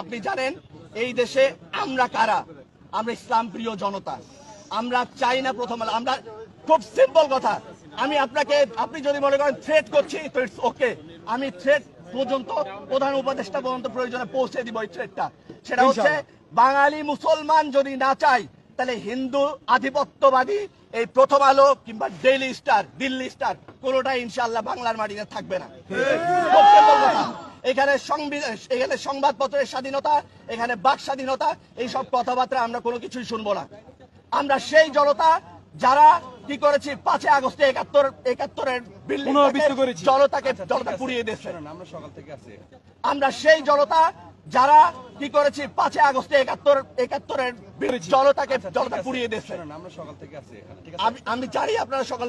আপনি জানেন এই দেশে আমরা কারা? আমরা ইসলাম প্রিয় জনতা। আমরা চাই না প্রথম আলো আমরা খুব সিম্পল কথা। আমি আপনাকে আপনি যদি মনে করেন থ্রেট করছি তো ইটস ওকে আমি থ্রেট পর্যন্ত প্রধান উপদেষ্টা পর্যন্ত প্রয়োজনে পৌঁছে দিব এই থ্রেটটা সেটা হচ্ছে বাঙালি মুসলমান যদি না চাই তাহলে হিন্দু আধিপত্যবাদী এই প্রথম আলো কিংবা ডেইলি স্টার দিল্লি স্টার কোনোটাই ইনশাল্লাহ বাংলার মাটিতে থাকবে না। খুব simple কথা। এখানে এখানে সংবাদপত্রের স্বাধীনতা এখানে বাক স্বাধীনতা এইসব কথাবার্তা আমরা কোনো কিছুই শুনব না। আমরা সেই জনতা যারা কি করেছি পাঁচে আগস্টে একাত্তর একাত্তরের। জনতাকে জনতা পুড়িয়ে দিয়েছে। আমরা সেই জনতা যারা কি করেছি পাঁচই আগস্টে একাত্তর একাত্তরের জনতাকে জনতা পুড়িয়ে দিয়েছে। আমি জানি আপনারা সকাল